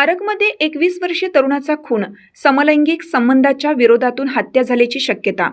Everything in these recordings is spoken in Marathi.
आरगमध्ये एकवीस वर्षीय तरुणाचा खून समलैंगिक संबंधाच्या विरोधातून हत्या झाल्याची शक्यता.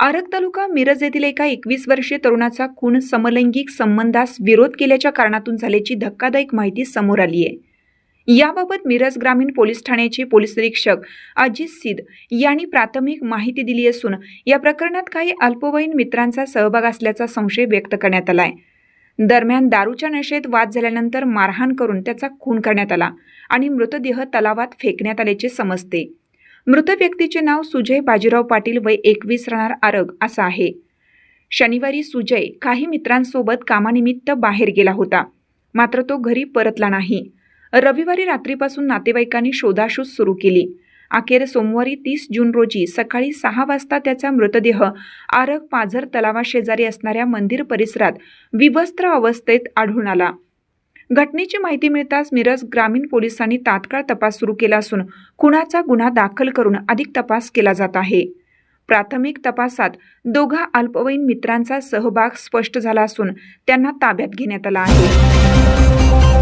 आरग तालुका मिरज येथील एका एकवीस वर्षीय तरुणाचा खून समलैंगिक संबंधास विरोध केल्याच्या कारणातून झाल्याची धक्कादायक माहिती समोर आली आहे. याबाबत मिरज ग्रामीण पोलीस ठाण्याचे पोलीस निरीक्षक अजित सिद यांनी प्राथमिक माहिती दिली असून या प्रकरणात काही अल्पवयीन मित्रांचा सहभाग असल्याचा संशय व्यक्त करण्यात आला आहे दरम्यान दारूच्या नशेत वाद झाल्यानंतर मारहाण करून त्याचा खून करण्यात आला आणि मृतदेह तलावात फेकण्यात आल्याचे समजते. मृत व्यक्तीचे नाव सुजय बाजीराव पाटील वय एकवीस राहणार आरग असं आहे. शनिवारी सुजय काही मित्रांसोबत कामानिमित्त बाहेर गेला होता. मात्र तो घरी परतला नाही. रविवारी रात्रीपासून नातेवाईकांनी शोधाशोध सुरू केली. अखेर सोमवारी तीस जून रोजी सकाळी सहा वाजता त्याचा मृतदेह आरग पाझर तलावाशेजारी असणाऱ्या मंदिर परिसरात विवस्त्र अवस्थेत आढळून आला. घटनेची माहिती मिळताच मिरज ग्रामीण पोलिसांनी तात्काळ तपास सुरू केला असून खुनाचा गुन्हा दाखल करून अधिक तपास केला जात आहे. प्राथमिक तपासात दोघा अल्पवयीन मित्रांचा सहभाग स्पष्ट झाला असून त्यांना ताब्यात घेण्यात आला आहे.